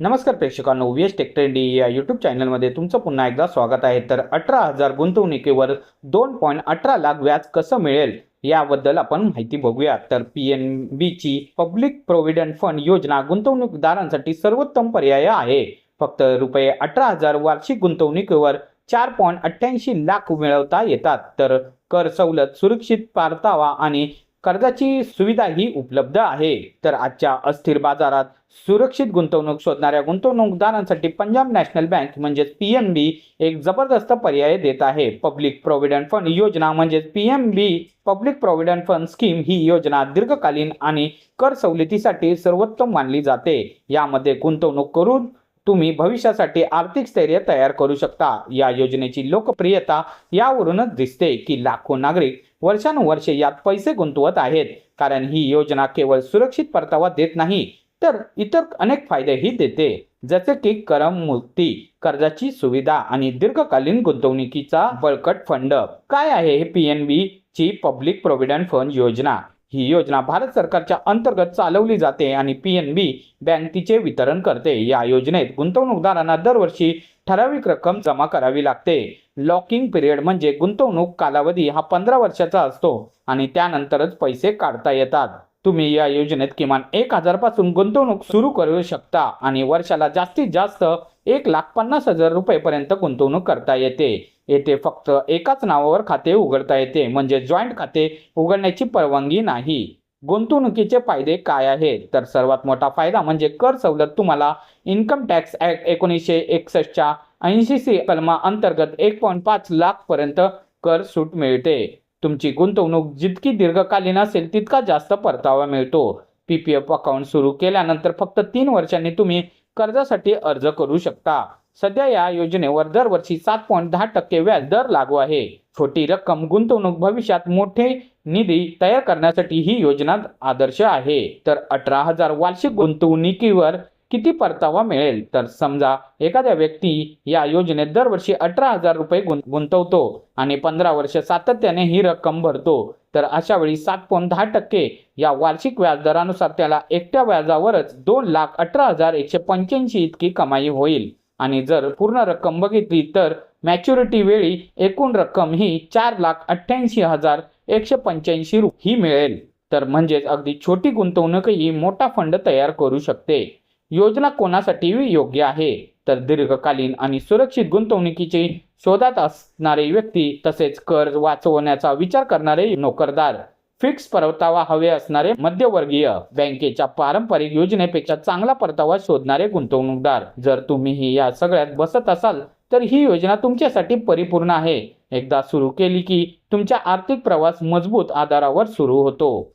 नमस्कार प्रेक्षकांनो V S tech trendy या यूट्यूब चॅनलमध्ये तुमचं पुन्हा एकदा स्वागत आहे. तर अठरा हजार गुंतवणुकीवर दोन पॉईंट अठरा लाख व्याज कसं मिळेल याबद्दल आपण माहिती बघूया तर पी एन बीची पब्लिक प्रोव्हिडंट फंड योजना गुंतवणूकदारांसाठी सर्वोत्तम पर्याय आहे. फक्त रुपये अठरा हजार वार्षिक गुंतवणुकीवर चार पॉईंट अठ्ठ्याऐंशी लाख मिळवता येतात. तर कर सवलत सुरक्षित परतावा आणि कर्जाची सुविधा ही उपलब्ध आहे. तर आजच्या अस्थिर बाजारात सुरक्षित गुंतवणूक शोधणाऱ्या गुंतवणूकदारांसाठी पंजाब नॅशनल बँक म्हणजेच पी एन बी एक जबरदस्त पर्याय देत आहे. पब्लिक प्रॉव्हिडंट फंड योजना म्हणजेच P M B public provident fund scheme ही योजना दीर्घकालीन आणि कर सवलतीसाठी सर्वोत्तम मानली जाते. यामध्ये गुंतवणूक करून तुम्ही भविष्यासाठी आर्थिक स्थैर्य तयार करू शकता. या योजनेची लोकप्रियता यावरूनच दिसते की लाखो नागरिक वर्षानुवर्षे यात पैसे गुंतवत आहेत. कारण ही योजना केवळ सुरक्षित परतावा देत नाही तर इतर अनेक फायदेही देते. जसे की करमुक्ती कर्जाची सुविधा आणि दीर्घकालीन गुंतवणुकीचा बळकट फंड. काय आहे हे पी एन बी ची पब्लिक प्रोव्हिडंट फंड योजना? ही योजना भारत सरकारच्या अंतर्गत चालवली जाते आणि पी एन बी बँक तिचे वितरण करते. या योजनेत गुंतवणूकदारांना दरवर्षी ठराविक रक्कम जमा करावी लागते. लॉकिंग पिरियड म्हणजे गुंतवणूक कालावधी हा पंधरा वर्षाचा असतो आणि त्यानंतरच पैसे काढता येतात. तुम्ही या योजनेत किमान एक हजारपासून गुंतवणूक सुरू करू शकता आणि वर्षाला जास्तीत जास्त एक लाख पन्नास हजार रुपयेपर्यंत गुंतवणूक करता येते. येथे फक्त एकाच नावावर खाते उघडता येते म्हणजे जॉईंट खाते उघडण्याची परवानगी नाही. गुंतवणुकीचे फायदे काय आहेत? तर सर्वात मोठा फायदा म्हणजे कर सवलत तुम्हाला इन्कम टॅक्स ॲक्ट एकोणीसशे एकसष्टच्या ऐंशी सी कलमा अंतर्गत एक पॉईंट पाच लाखपर्यंत कर सूट मिळते. तुमची गुंतवणूक जितकी दीर्घकालीन असेल तितका जास्त परतावा मिळतो. पी पी एफ अकाउंट सुरू केल्यानंतर फक्त तीन वर्षांनी तुम्ही कर्जासाठी अर्ज करू शकता. सध्या या योजनेवर दरवर्षी सात पॉईंट दहा टक्के व्याज दर लागू आहे. छोटी रक्कम गुंतवणूक भविष्यात मोठे निधी तयार करण्यासाठी ही योजना आदर्श आहे. तर अठरा हजार वार्षिक गुंतवणुकीवर किती परतावा मिळेल? तर समजा एखाद्या व्यक्ती या योजनेत दरवर्षी अठरा हजार रुपये गुंतवतो आणि पंधरा वर्ष सातत्याने ही रक्कम भरतो. तर अशा वेळी सात पॉईंट दहा टक्के या वार्षिक व्याजदरानुसार त्याला एकट्या व्याजावरच दोन लाख अठरा हजार एकशे पंच्याऐंशी इतकी कमाई होईल. आणि जर पूर्ण रक्कम बघितली तर मॅच्युरिटी वेळी एकूण रक्कम ही चार लाख अठ्ठ्याऐंशी हजार एकशे पंच्याऐंशी रु ही मिळेल. तर म्हणजेच अगदी छोटी गुंतवणूकही मोठा फंड तयार करू शकते. योजना कोणासाठी योग्य आहे. तर दीर्घकालीन आणि सुरक्षित गुंतवणुकीची शोधात असणारे व्यक्ती तसेच कर वाचवण्याचा विचार करणारे नोकरदार. फिक्स परतावा हवे असणारे मध्यवर्गीय बँकेच्या पारंपरिक योजनेपेक्षा चांगला परतावा शोधणारे गुंतवणूकदार. जर तुम्हीही या सगळ्यात बसत असाल तर ही योजना तुमच्यासाठी परिपूर्ण आहे. एकदा सुरू केली की तुमचा आर्थिक प्रवास मजबूत आधारावर सुरू होतो.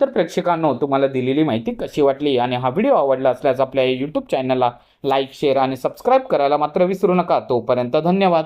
तर प्रेक्षकांनो तुम्हाला दिलेली माहिती कशी वाटली आणि हा व्हिडिओ आवडला असल्यास आपल्या यूट्यूब चॅनलला लाईक शेअर आणि सबस्क्राईब करायला मात्र विसरू नका. तोपर्यंत धन्यवाद.